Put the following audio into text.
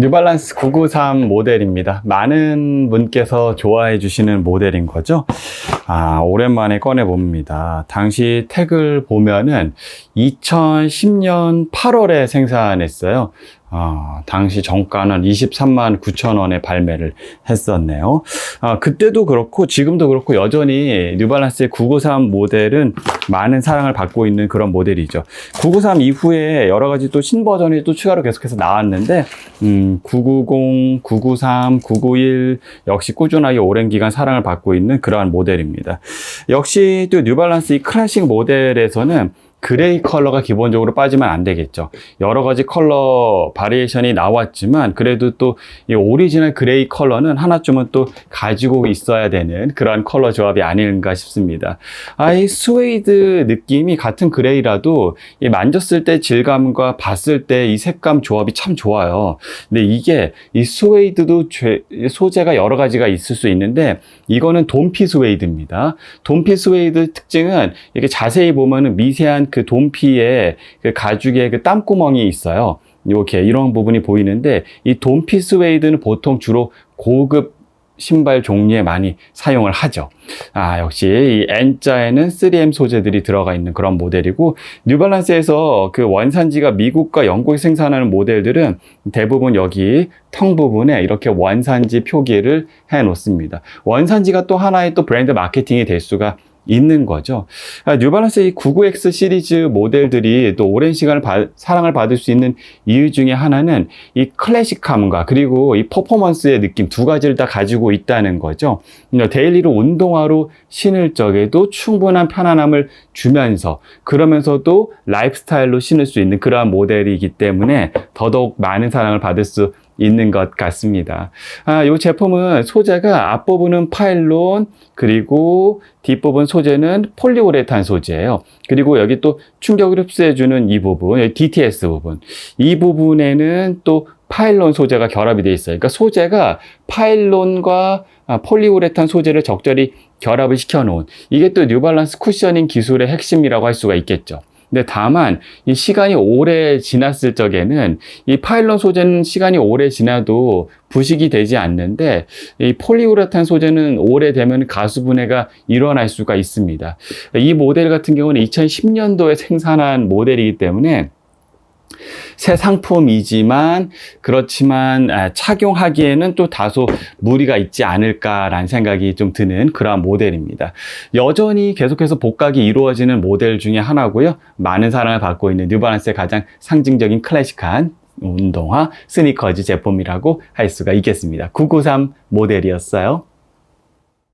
뉴발란스 993 모델입니다. 많은 분께서 좋아해 주시는 모델인 거죠. 아, 오랜만에 꺼내 봅니다. 당시 택을 보면은 2010년 8월에 생산했어요. 아, 당시 정가는 23만 9천 원에 발매를 했었네요. 아, 그때도 그렇고 지금도 그렇고 여전히 뉴발란스의 993 모델은 많은 사랑을 받고 있는 그런 모델이죠. 993 이후에 여러 가지 또 신버전이 또 추가로 계속해서 나왔는데 음, 990, 993, 991 역시 꾸준하게 오랜 기간 사랑을 받고 있는 그러한 모델입니다. 역시 또 뉴발란스 이 클래식 모델에서는 그레이 컬러가 기본적으로 빠지면 안 되겠죠. 여러 가지 컬러 바리에이션이 나왔지만 그래도 또 이 오리지널 그레이 컬러는 하나쯤은 또 가지고 있어야 되는 그러한 컬러 조합이 아닌가 싶습니다. 아, 이 스웨이드 느낌이 같은 그레이라도 이 만졌을 때 질감과 봤을 때 이 색감 조합이 참 좋아요. 근데 이게 이 스웨이드도 죄- 소재가 여러 가지가 있을 수 있는데 이거는 돈피 스웨이드입니다. 돈피 스웨이드 특징은 이렇게 자세히 보면은 미세한 그 돈피에 그 가죽에 그 땀구멍이 있어요. 이렇게 이런 부분이 보이는데 이 돈피 스웨이드는 보통 주로 고급 신발 종류에 많이 사용을 하죠. 아, 역시 이 N자에는 3M 소재들이 들어가 있는 그런 모델이고 뉴발란스에서 그 원산지가 미국과 영국에 생산하는 모델들은 대부분 여기 텅 부분에 이렇게 원산지 표기를 해 놓습니다. 원산지가 또 하나의 또 브랜드 마케팅이 될 수가 있는 거죠. 아, 뉴발란스 이 99X 시리즈 모델들이 또 오랜 시간을 받- 사랑을 받을 수 있는 이유 중에 하나는 이 클래식함과 그리고 이 퍼포먼스의 느낌 두 가지를 다 가지고 있다는 거죠. 음, 데일리로 운동화로 신을 적에도 충분한 편안함을 주면서 그러면서도 라이프스타일로 신을 수 있는 그러한 모델이기 때문에 더더욱 많은 사랑을 받을 수 있는 것 같습니다. 아, 이 제품은 소재가 앞부분은 파일론, 그리고 뒷부분 소재는 폴리우레탄 소재예요. 그리고 여기 또 충격을 흡수해주는 이 부분, DTS 부분. 이 부분에는 또 파일론 소재가 결합이 되어 있어요. 그러니까 소재가 파일론과 아, 폴리우레탄 소재를 적절히 결합을 시켜놓은 이게 또 뉴발란스 쿠셔닝 기술의 핵심이라고 할 수가 있겠죠. 근데 다만 이 시간이 오래 지났을 적에는 이 파일론 소재는 시간이 오래 지나도 부식이 되지 않는데 이 폴리우레탄 소재는 오래되면 가수 분해가 일어날 수가 있습니다. 이 모델 같은 경우는 2010년도에 생산한 모델이기 때문에 새 상품이지만 그렇지만 아, 착용하기에는 또 다소 무리가 있지 않을까라는 생각이 좀 드는 그러한 모델입니다. 여전히 계속해서 복각이 이루어지는 모델 중에 하나고요. 많은 사랑을 받고 있는 뉴발란스의 가장 상징적인 클래식한 운동화 스니커즈 제품이라고 할 수가 있겠습니다. 993 모델이었어요.